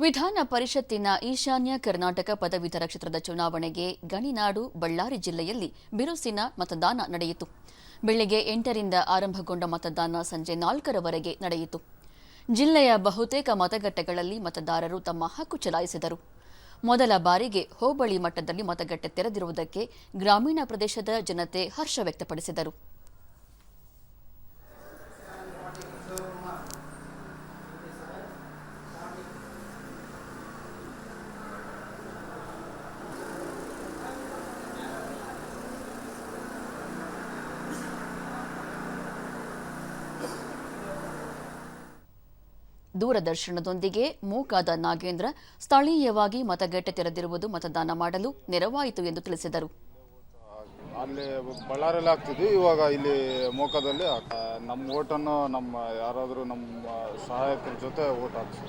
ವಿಧಾನ ಪರಿಷತ್ತಿನ ಈಶಾನ್ಯ ಕರ್ನಾಟಕ ಪದವೀಧರ ಕ್ಷೇತ್ರದ ಚುನಾವಣೆಗೆ ಗಣಿನಾಡು, ಬಳ್ಳಾರಿ ಜಿಲ್ಲೆಯಲ್ಲಿ ಬಿರುಸಿನ ಮತದಾನ ನಡೆಯಿತು. ಬೆಳಗ್ಗೆ ಎಂಟರಿಂದ ಆರಂಭಗೊಂಡ ಮತದಾನ ಸಂಜೆ ನಾಲ್ಕರವರೆಗೆ ನಡೆಯಿತು. ಜಿಲ್ಲೆಯ ಬಹುತೇಕ ಮತಗಟ್ಟೆಗಳಲ್ಲಿ ಮತದಾರರು ತಮ್ಮ ಹಕ್ಕು ಚಲಾಯಿಸಿದರು. ಮೊದಲ ಬಾರಿಗೆ ಹೋಬಳಿ ಮಟ್ಟದಲ್ಲಿ ಮತಗಟ್ಟೆ ತೆರೆದಿರುವುದಕ್ಕೆ ಗ್ರಾಮೀಣ ಪ್ರದೇಶದ ಜನತೆ ಹರ್ಷ ವ್ಯಕ್ತಪಡಿಸಿದರು. ದೂರದರ್ಶನದೊಂದಿಗೆ ಮೂಕಾದ ನಾಗೇಂದ್ರ ಸ್ಥಳೀಯವಾಗಿ ಮತಗಟ್ಟೆ ತೆರೆದಿರುವುದು ಮತದಾನ ಮಾಡಲು ನೆರವಾಯಿತು ಎಂದು ತಿಳಿಸಿದರು. ಅಲ್ಲಿ ಬಳ್ಳಾರಿಯಲ್ಲಿ ಆಗ್ತಿದ್ವಿ. ಇವಾಗ ಇಲ್ಲಿ ಮೋಕದಲ್ಲಿ ನಮ್ಮ ಓಟನ್ನು ನಮ್ಮ ಯಾರಾದರೂ ನಮ್ಮ ಸಹಾಯಕರ ಜೊತೆ ಓಟ್ ಹಾಕ್ಸಿ.